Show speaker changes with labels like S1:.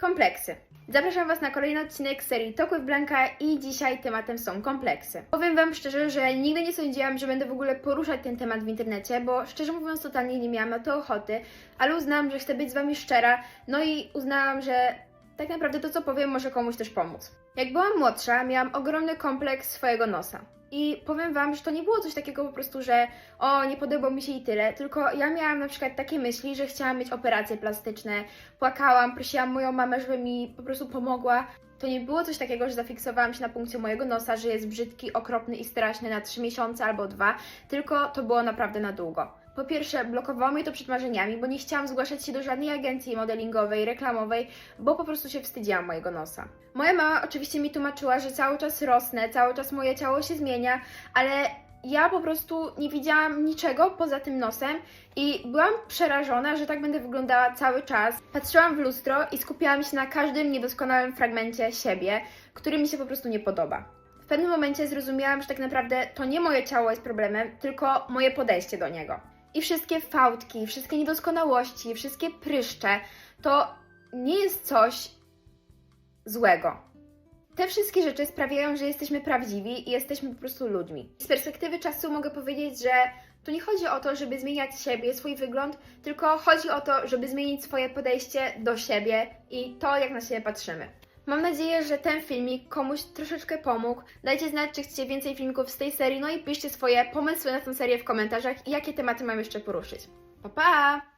S1: Kompleksy. Zapraszam Was na kolejny odcinek serii with Blanka i dzisiaj tematem są kompleksy. Powiem Wam szczerze, że nigdy nie sądziłam, że będę w ogóle poruszać ten temat w internecie, bo szczerze mówiąc totalnie nie miałam na to ochoty, ale uznałam, że chcę być z Wami szczera, no i uznałam, że tak naprawdę to, co powiem, może komuś też pomóc. Jak byłam młodsza, miałam ogromny kompleks swojego nosa. I powiem Wam, że to nie było coś takiego po prostu, że o, nie podobał mi się i tyle, tylko ja miałam na przykład takie myśli, że chciałam mieć operacje plastyczne, płakałam, prosiłam moją mamę, żeby mi po prostu pomogła. To nie było coś takiego, że zafiksowałam się na punkcie mojego nosa, że jest brzydki, okropny i straszny na 3 miesiące albo dwa, tylko to było naprawdę na długo. Po pierwsze, blokowało mnie to przed marzeniami, bo nie chciałam zgłaszać się do żadnej agencji modelingowej, reklamowej, bo po prostu się wstydziłam mojego nosa. Moja mama oczywiście mi tłumaczyła, że cały czas rosnę, cały czas moje ciało się zmienia, ale ja po prostu nie widziałam niczego poza tym nosem i byłam przerażona, że tak będę wyglądała cały czas. Patrzyłam w lustro i skupiałam się na każdym niedoskonałym fragmencie siebie, który mi się po prostu nie podoba. W pewnym momencie zrozumiałam, że tak naprawdę to nie moje ciało jest problemem, tylko moje podejście do niego. I wszystkie fałdki, wszystkie niedoskonałości, wszystkie pryszcze to nie jest coś złego. Te wszystkie rzeczy sprawiają, że jesteśmy prawdziwi i jesteśmy po prostu ludźmi. Z perspektywy czasu mogę powiedzieć, że tu nie chodzi o to, żeby zmieniać siebie, swój wygląd, tylko chodzi o to, żeby zmienić swoje podejście do siebie i to, jak na siebie patrzymy. Mam nadzieję, że ten filmik komuś troszeczkę pomógł. Dajcie znać, czy chcecie więcej filmików z tej serii, no i piszcie swoje pomysły na tę serię w komentarzach i jakie tematy mam jeszcze poruszyć. Pa, pa!